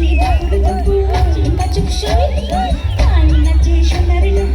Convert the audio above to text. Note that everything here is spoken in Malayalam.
ചെയ്ത കൊടുക്കും ചിമ്മ ചുക്ഷ കാണിന ചേഷണറിനും